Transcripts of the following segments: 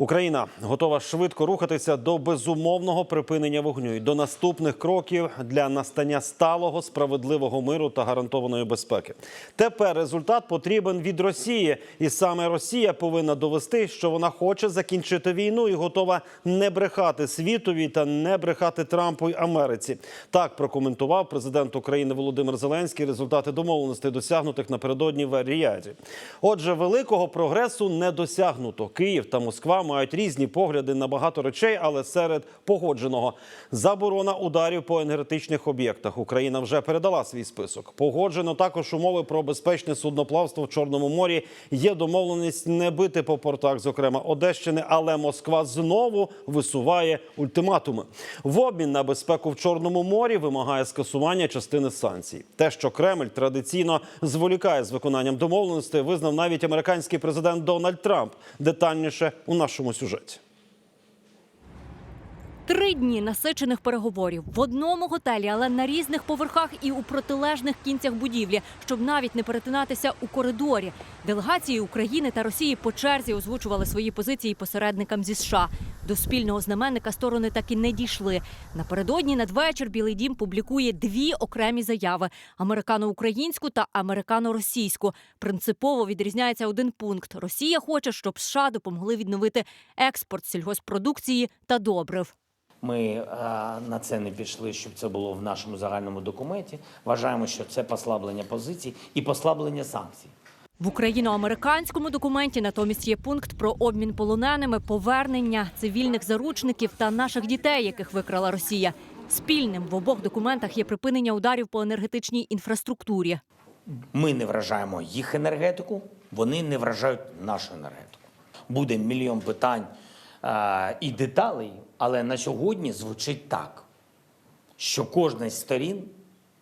Україна готова швидко рухатися до безумовного припинення вогню і до наступних кроків для настання сталого справедливого миру та гарантованої безпеки. Тепер результат потрібен від Росії, і саме Росія повинна довести, що вона хоче закінчити війну і готова не брехати світові та не брехати Трампу й Америці. Так прокоментував президент України Володимир Зеленський результати домовленостей, досягнутих напередодні в Ріаді. Отже, великого прогресу не досягнуто. Київ та Москва мають різні погляди на багато речей, але серед погодженого заборона ударів по енергетичних об'єктах. Україна вже передала свій список. Погоджено також умови про безпечне судноплавство в Чорному морі. Є домовленість не бити по портах, зокрема Одещини, але Москва знову висуває ультиматуми. В обмін на безпеку в Чорному морі вимагає скасування частини санкцій. Те, що Кремль традиційно зволікає з виконанням домовленостей, визнав навіть американський президент Дональд Трамп. Детальніше у нашому сюжеті. Три дні насичених переговорів в одному готелі, але на різних поверхах і у протилежних кінцях будівлі, щоб навіть не перетинатися у коридорі. Делегації України та Росії по черзі озвучували свої позиції посередникам зі США. До спільного знаменника сторони так і не дійшли. Напередодні надвечір Білий Дім публікує дві окремі заяви: американо-українську та американо-російську. Принципово відрізняється один пункт: Росія хоче, щоб США допомогли відновити експорт сільгоспродукції та добрив. Ми е, на це не пішли, щоб це було в нашому загальному документі. Вважаємо, що це послаблення позицій і послаблення санкцій. В україно-американському документі натомість є пункт про обмін полоненими, повернення цивільних заручників та наших дітей, яких викрала Росія. Спільним в обох документах є припинення ударів по енергетичній інфраструктурі. Ми не вражаємо їх енергетику, вони не вражають нашу енергетику. Буде мільйон питань е, і деталей, але на сьогодні звучить так, що кожна з сторін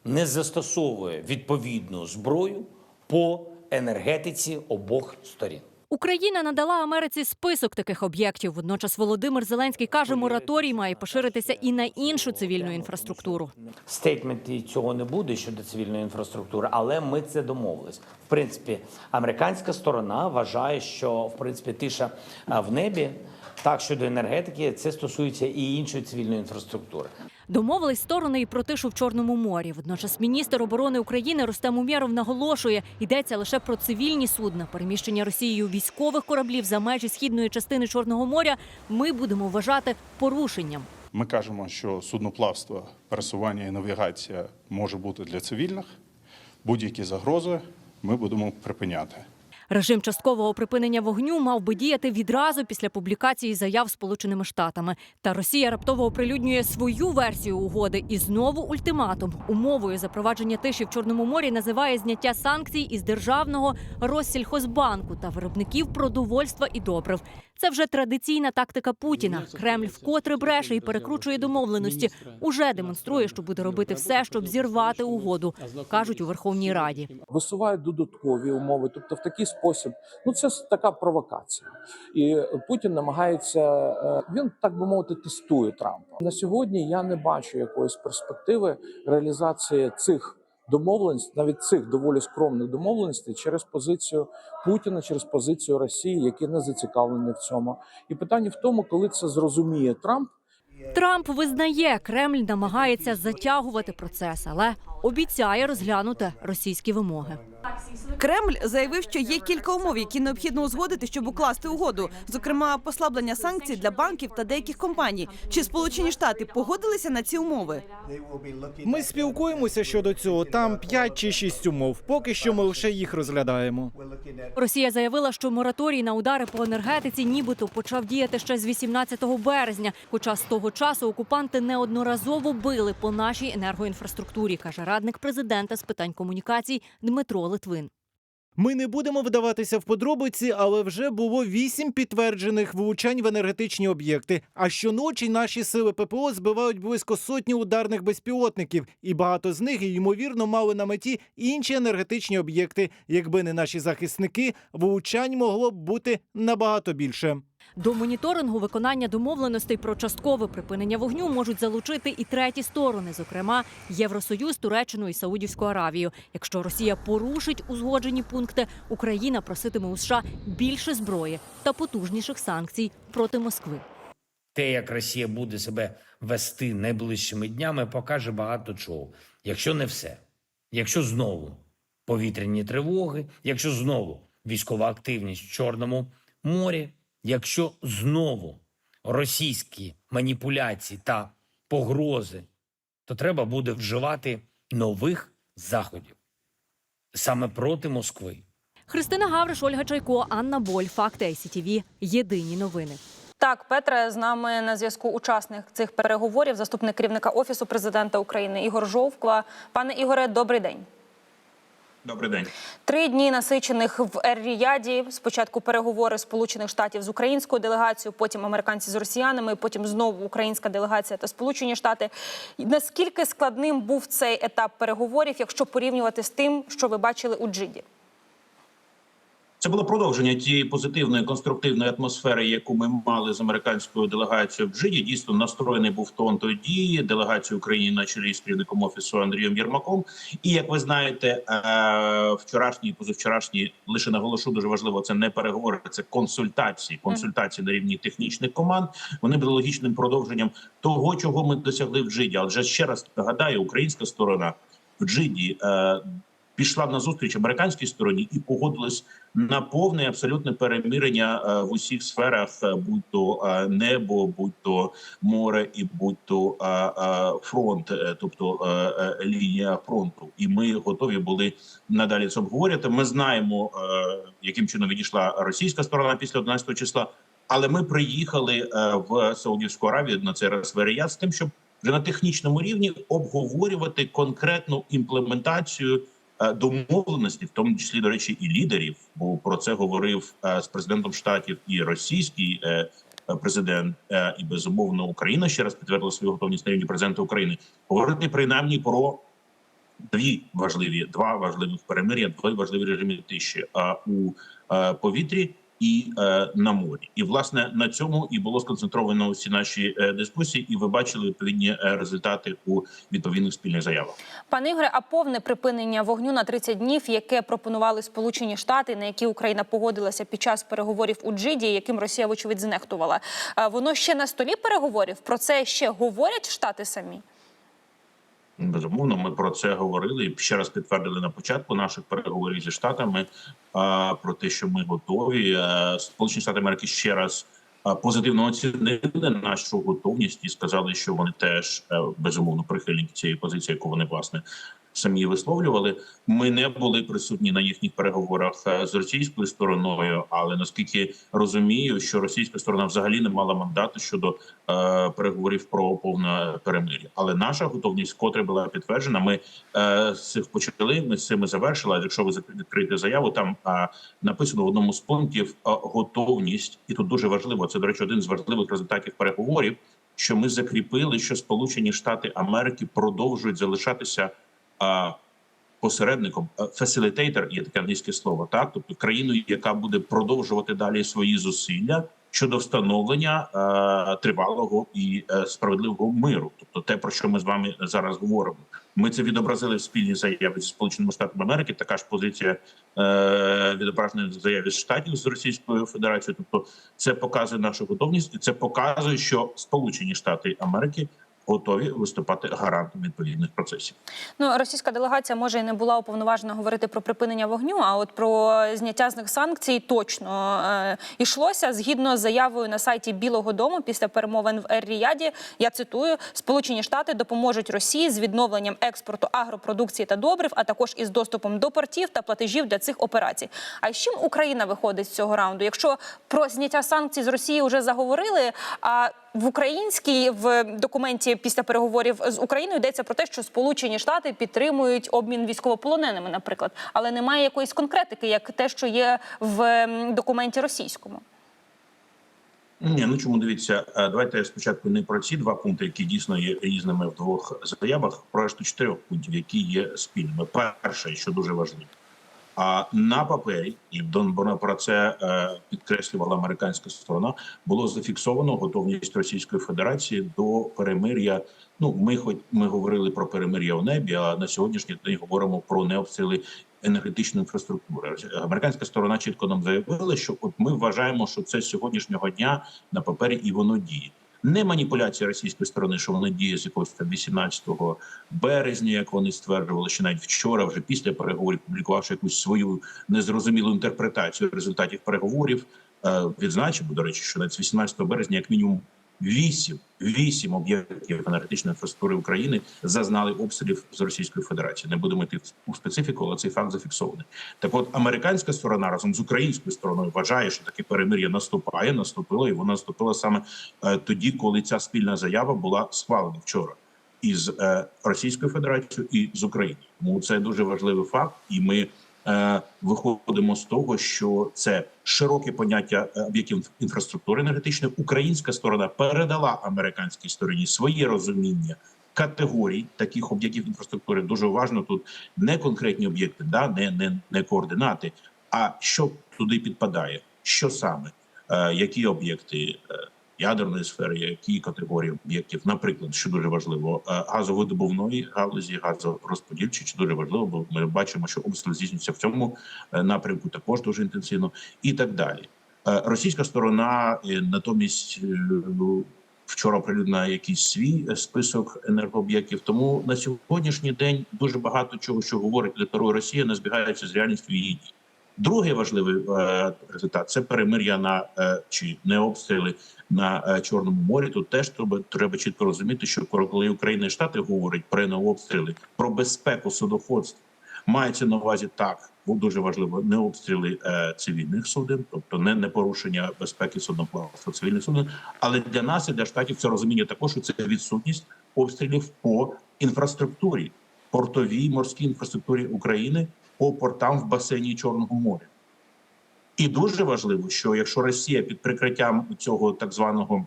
не застосовує відповідну зброю по енергетиці обох сторін. Україна надала Америці список таких об'єктів. Водночас Володимир Зеленський каже, мораторій має поширитися і на іншу цивільну інфраструктуру. Стейтменті цього не буде щодо цивільної інфраструктури, але ми це домовились. В принципі, американська сторона вважає, що в принципі тиша в небі. Так, щодо енергетики, це стосується і іншої цивільної інфраструктури. Домовились сторони і про тишу в Чорному морі. Водночас міністр оборони України Рустем Умєров наголошує, йдеться лише про цивільні судна. Переміщення Росією військових кораблів за межі східної частини Чорного моря ми будемо вважати порушенням. Ми кажемо, що судноплавство, пересування і навігація може бути для цивільних. Будь-які загрози ми будемо припиняти. Режим часткового припинення вогню мав би діяти відразу після публікації заяв Сполученими Штатами. Та Росія раптово оприлюднює свою версію угоди і знову ультиматум. Умовою запровадження тиші в Чорному морі називає зняття санкцій із державного розсільхозбанку та виробників продовольства і добрив. Це вже традиційна тактика Путіна. Кремль вкотре бреше і перекручує домовленості. Уже демонструє, що буде робити все, щоб зірвати угоду, кажуть у Верховній Раді. висувають додаткові умови. Тобто, в такий спосіб, ну це така провокація, і Путін намагається е, він так би мовити тестує Трампа. На сьогодні я не бачу якоїсь перспективи реалізації цих. Домовленостей, навіть цих доволі скромних домовленостей через позицію Путіна, через позицію Росії, які не зацікавлені в цьому. І питання в тому, коли це зрозуміє Трамп, Трамп визнає, Кремль намагається затягувати процес, але обіцяє розглянути російські вимоги. Кремль заявив, що є кілька умов, які необхідно узгодити, щоб укласти угоду, зокрема послаблення санкцій для банків та деяких компаній. Чи Сполучені Штати погодилися на ці умови? Ми спілкуємося щодо цього. Там 5 чи 6 умов. Поки що ми лише їх розглядаємо. Росія заявила, що мораторій на удари по енергетиці нібито почав діяти ще з 18 березня. Хоча з того часу окупанти неодноразово били по нашій енергоінфраструктурі, каже радник президента з питань комунікацій Дмитро Литвин. Ми не будемо вдаватися в подробиці, але вже було вісім підтверджених влучань в енергетичні об'єкти. А щоночі наші сили ППО збивають близько сотні ударних безпілотників, і багато з них ймовірно мали на меті інші енергетичні об'єкти. Якби не наші захисники, влучань могло б бути набагато більше. До моніторингу виконання домовленостей про часткове припинення вогню можуть залучити і треті сторони, зокрема Євросоюз, Туреччину і Саудівську Аравію. Якщо Росія порушить узгоджені пункти, Україна проситиме у США більше зброї та потужніших санкцій проти Москви. Те, як Росія буде себе вести найближчими днями, покаже багато чого. Якщо не все, якщо знову повітряні тривоги, якщо знову військова активність в Чорному морі, якщо знову російські маніпуляції та погрози, то треба буде вживати нових заходів саме проти Москви. Христина Гавриш, Ольга Чайко, Анна Боль. Факти ICTV. Єдині новини. Так, Петре, з нами на зв'язку учасник цих переговорів, заступник керівника офісу президента України Ігор Жовква. Пане Ігоре, добрий день. Добрий день. Три дні насичених в Ер-Ріяді. Спочатку переговори Сполучених Штатів з українською делегацією, потім американці з росіянами, потім знову українська делегація та Сполучені Штати. Наскільки складним був цей етап переговорів, якщо порівнювати з тим, що ви бачили у Джиді? Це було продовження тієї позитивної конструктивної атмосфери, яку ми мали з американською делегацією в Джиді. Дійсно настроєний був тон тоді. Делегація України на чолі з керівником офісу Андрієм Єрмаком. І як ви знаєте, е, вчорашні позавчорашні лише наголошу дуже важливо. Це не переговори, це консультації. Консультації на рівні технічних команд. Вони були логічним продовженням того, чого ми досягли в Джиді. Але ще раз нагадаю, українська сторона в Джиді. Пішла на зустріч американській стороні і погодилась на повне абсолютне перемирення е, в усіх сферах, е, будь то е, небо, будь то море, і будь то фронт, тобто лінія фронту. І ми готові були надалі це обговорювати. Ми знаємо, яким чином відійшла російська сторона після 11 числа. Але ми приїхали в Саудівську Аравію на цей раз з тим, щоб вже на технічному рівні обговорювати конкретну імплементацію домовленості, в тому числі до речі, і лідерів. Бо про це говорив е, з президентом штатів і російський е, е, президент, е, і безумовно Україна ще раз підтвердила свою готовність на рівні президента України говорити принаймні про дві важливі два важливих перемир'я, два важливі режими тиші у е, повітрі. І е, на морі, і власне на цьому і було сконцентровано усі наші е, дискусії, і ви бачили відповідні е, результати у відповідних спільних заявах. Пане Ігоре, а повне припинення вогню на 30 днів, яке пропонували Сполучені Штати, на які Україна погодилася під час переговорів у Джиді, яким Росія вочевидь знехтувала, е, воно ще на столі переговорів. Про це ще говорять Штати самі. Безумовно, ми про це говорили і ще раз підтвердили на початку наших переговорів зі штатами про те, що ми готові. Сполучені Штати Америки ще раз позитивно оцінили нашу готовність і сказали, що вони теж е, безумовно прихильники цієї позиції, яку вони власне самі висловлювали. Ми не були присутні на їхніх переговорах е, з російською стороною, але наскільки розумію, що російська сторона взагалі не мала мандату щодо е, переговорів про повне перемир'я. Але наша готовність, котре була підтверджена, ми е, цих почали. Ми з цими завершили. Якщо ви відкриєте заяву, там е, написано в одному з пунктів е, готовність, і тут дуже важливо. Це до речі, один з важливих результатів переговорів. Що ми закріпили, що Сполучені Штати Америки продовжують залишатися посередником фасилітейтер є таке англійське слово, так тобто країною, яка буде продовжувати далі свої зусилля щодо встановлення е, тривалого і е, справедливого миру, тобто те, про що ми з вами зараз говоримо. Ми це відобразили в спільній заяві зі сполученими штатами Америки. Така ж позиція е, відображена в заяві штатів з Російською Федерацією. Тобто, це показує нашу готовність, і це показує, що Сполучені Штати Америки готові виступати гарантом відповідних процесів. Ну, російська делегація може і не була уповноважена говорити про припинення вогню, а от про зняття з них санкцій точно е, йшлося згідно з заявою на сайті Білого Дому після перемовин в Ер-Ріяді. Я цитую: Сполучені Штати допоможуть Росії з відновленням експорту агропродукції та добрив, а також із доступом до портів та платежів для цих операцій. А з чим Україна виходить з цього раунду? Якщо про зняття санкцій з Росії вже заговорили, а в українській в документі після переговорів з Україною йдеться про те, що Сполучені Штати підтримують обмін військовополоненими, наприклад, але немає якоїсь конкретики, як те, що є в документі російському. Ні, ну чому дивіться, е, давайте спочатку не про ці два пункти, які дійсно є різними в двох заявах, про решту чотирьох пунктів, які є спільними. Перше, що дуже важливо, А на папері, і Дон Боно про це е, підкреслювала американська сторона, було зафіксовано готовність Російської Федерації до перемир'я. Ну, ми хоч ми говорили про перемир'я у небі, а на сьогоднішній день говоримо про необстріли енергетичної інфраструктури. Американська сторона чітко нам заявила, що от ми вважаємо, що це з сьогоднішнього дня на папері і воно діє. Не маніпуляція російської сторони, що вони діє з якогось там 18 березня, як вони стверджували, що навіть вчора, вже після переговорів, публікувавши якусь свою незрозумілу інтерпретацію результатів переговорів, е, відзначимо, до речі, що навіть з 18 березня, як мінімум, вісім вісім об'єктів енергетичної інфраструктури України зазнали обстрілів з Російської Федерації. Не будемо йти у специфіку, але цей факт зафіксований. Так, от американська сторона разом з українською стороною вважає, що таке перемир'я наступає, наступило, і воно наступило саме е, тоді, коли ця спільна заява була схвалена вчора із е, Російською Федерацією і з Україною. Тому це дуже важливий факт, і ми виходимо з того, що це широке поняття е, об'єктів інфраструктури енергетичної. Українська сторона передала американській стороні своє розуміння. Категорій таких об'єктів інфраструктури дуже уважно тут не конкретні об'єкти, да не, не, не координати, а що туди підпадає, що саме, е, які об'єкти е, ядерної сфери, які категорії об'єктів, наприклад, що дуже важливо, е, газовидобувної галузі, газорозподільчі, чи дуже важливо, бо ми бачимо, що обстріл здійснюється в цьому е, напрямку також дуже інтенсивно, і так далі. Е, Російська сторона натомість ну, вчора оприлюднила якийсь свій список енергооб'єктів. Тому на сьогоднішній день дуже багато чого, що говорить декларує Росія, не збігається з реальністю її дій. Другий важливий результат це перемир'я на чи не обстріли на е, Чорному морі. Тут теж треба, треба чітко розуміти, що коли Україна і Штати говорять про необстріли, про безпеку судоходства, мається на увазі так. Дуже важливо не обстріли е, цивільних суден, тобто не, не порушення безпеки судноплавства цивільних суден. Але для нас і для штатів це розуміння також, що це відсутність обстрілів по інфраструктурі, портовій морській інфраструктурі України по портам в басейні Чорного моря. І дуже важливо, що якщо Росія під прикриттям цього так званого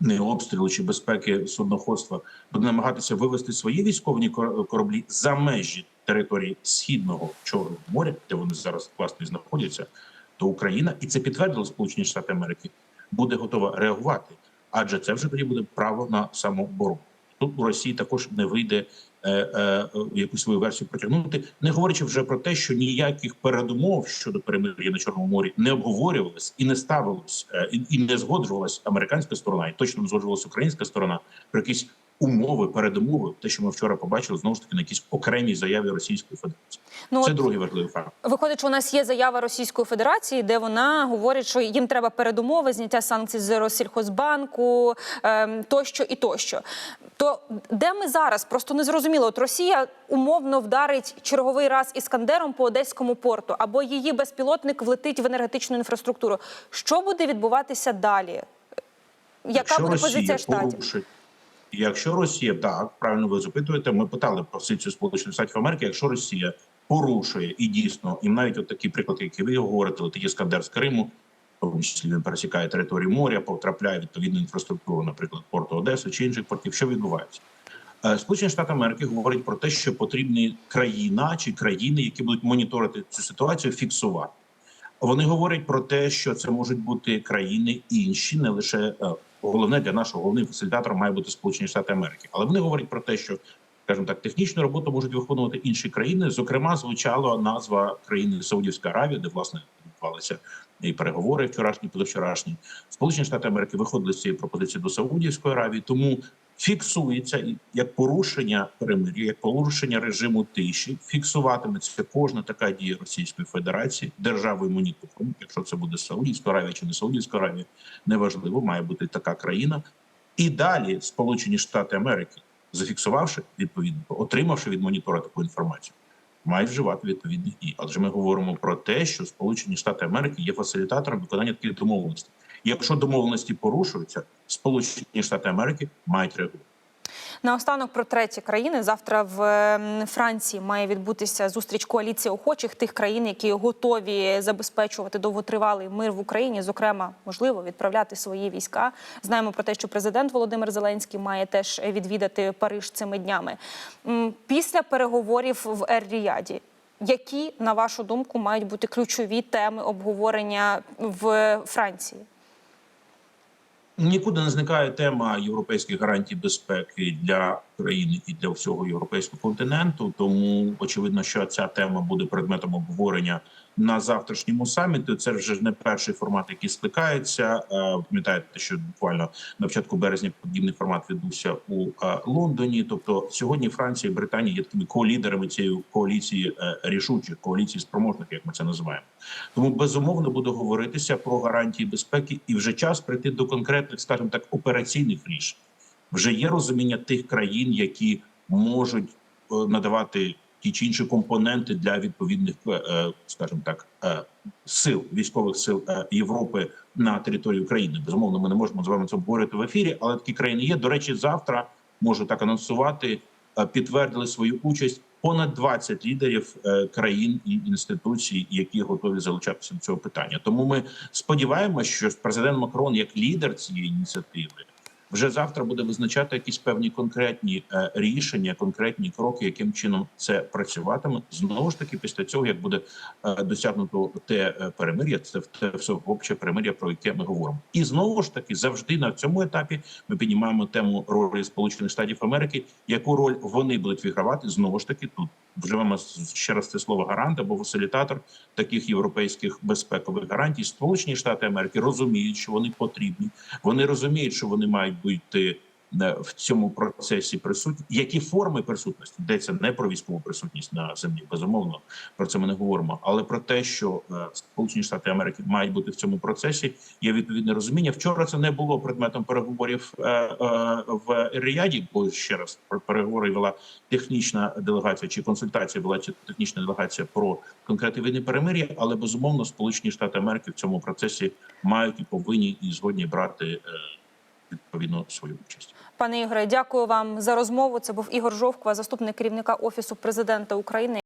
не обстрілу чи безпеки судноходства буде намагатися вивести свої військові кор- кораблі за межі території східного Чорного моря, де вони зараз власне знаходяться, то Україна, і це підтвердили Сполучені Штати Америки, буде готова реагувати, адже це вже тоді буде право на самооборону. Тут у Росії також не вийде якусь свою версію протягнути, не говорячи вже про те, що ніяких передумов щодо перемир'я на Чорному морі не обговорювалось і не ставилось, е, і не згоджувалась американська сторона, і точно не згоджувалась українська сторона про якісь умови, передумови, те, що ми вчора побачили, знову ж таки на якісь окремій заяві Російської Федерації. Ну, от другий важливий факт. Виходить, що у нас є заява Російської Федерації, де вона говорить, що їм треба передумови, зняття санкцій з Россільхозбанку, ем, тощо і тощо. То де ми зараз? Просто не зрозуміло. От Росія умовно вдарить черговий раз іскандером по одеському порту, або її безпілотник влетить в енергетичну інфраструктуру. Що буде відбуватися далі? Яка Якщо буде Росія позиція штатів? порушить- Якщо Росія так правильно ви запитуєте, ми питали позицію Сполучених Штатів Америки. Якщо Росія порушує і дійсно, і навіть от такий приклад, який ви говорите, летить іскандер з Криму, тому числі він пересікає територію моря, потрапляє відповідну інфраструктуру, наприклад, порту Одеси чи інших портів. Що відбувається? Е, Сполучені Штати Америки говорять про те, що потрібні країна чи країни, які будуть моніторити цю ситуацію, фіксувати. Вони говорять про те, що це можуть бути країни інші, не лише е, головне для нашого головним фасилітатором має бути Сполучені Штати Америки, але вони говорять про те, що скажімо так, технічну роботу можуть виконувати інші країни. Зокрема, звучала назва країни Саудівська Аравія, де власне відбувалися і переговори вчорашні, позавчорашні. Сполучені Штати Америки виходили з цієї пропозиції до Саудівської Аравії, тому фіксується як порушення перемир'я, як порушення режиму тиші. Фіксуватиметься кожна така дія Російської Федерації державою монітором. Якщо це буде Саудівська Аравія чи не Саудівська Аравія, неважливо, має бути така країна. І далі Сполучені Штати Америки, зафіксувавши відповідно, отримавши від монітора таку інформацію, мають вживати відповідних дій. Адже ми говоримо про те, що Сполучені Штати Америки є фасилітатором виконання таких домовленостей. Якщо домовленості порушуються, Сполучені Штати Америки мають реагувати. Наостанок про треті країни. Завтра в ем, Франції має відбутися зустріч коаліції охочих тих країн, які готові забезпечувати довготривалий мир в Україні, зокрема, можливо, відправляти свої війська. Знаємо про те, що президент Володимир Зеленський має теж відвідати Париж цими днями. Після переговорів в Ер-Ріяді Які, на вашу думку, мають бути ключові теми обговорення в Франції? Нікуди не зникає тема європейських гарантій безпеки для країни і для всього європейського континенту. Тому очевидно, що ця тема буде предметом обговорення на завтрашньому саміті. Це вже не перший формат, який скликається. Е, Пам'ятаєте, що буквально на початку березня подібний формат відбувся у е, Лондоні. Тобто сьогодні Франція і Британія є такими колідерами цієї коаліції е, рішучих коаліції спроможних, як ми це називаємо. Тому безумовно буде говоритися про гарантії безпеки, і вже час прийти до конкретних, скажімо так, операційних рішень. Вже є розуміння тих країн, які можуть надавати ті чи інші компоненти для відповідних, е, е, скажімо так, е, сил військових сил Європи на території України. Безумовно, ми не можемо з вами це обговорити в ефірі, але такі країни є. До речі, завтра можу так анонсувати. Підтвердили свою участь понад 20 лідерів країн і інституцій, які готові залучатися до цього питання. Тому ми сподіваємося, що президент Макрон, як лідер цієї ініціативи, вже завтра буде визначати якісь певні конкретні е, рішення, конкретні кроки, яким чином це працюватиме. Знову ж таки, після цього як буде е, досягнуто те е, перемир'я, це те всеобще перемир'я, про яке ми говоримо. І знову ж таки, завжди на цьому етапі ми піднімаємо тему ролі Сполучених Штатів Америки. Яку роль вони будуть відгравати? Знову ж таки, тут вживемо ще раз це слово гарант або фасилітатор таких європейських безпекових гарантій. Сполучені Штати Америки розуміють, що вони потрібні. Вони розуміють, що вони мають бути в цьому процесі присутні. Які форми присутності йдеться не про військову присутність на землі, безумовно про це ми не говоримо, але про те, що е, Сполучені Штати Америки мають бути в цьому процесі. Є відповідне розуміння. Вчора це не було предметом переговорів е, е, в Ріаді, бо ще раз переговори вела технічна делегація чи консультація була чи технічна делегація про конкретні війни перемир'я. Але безумовно, Сполучені Штати Америки в цьому процесі мають і повинні і згодні брати е, відповідно свою участь. Пане Ігоре, дякую вам за розмову. Це був Ігор Жовква, заступник керівника офісу президента України.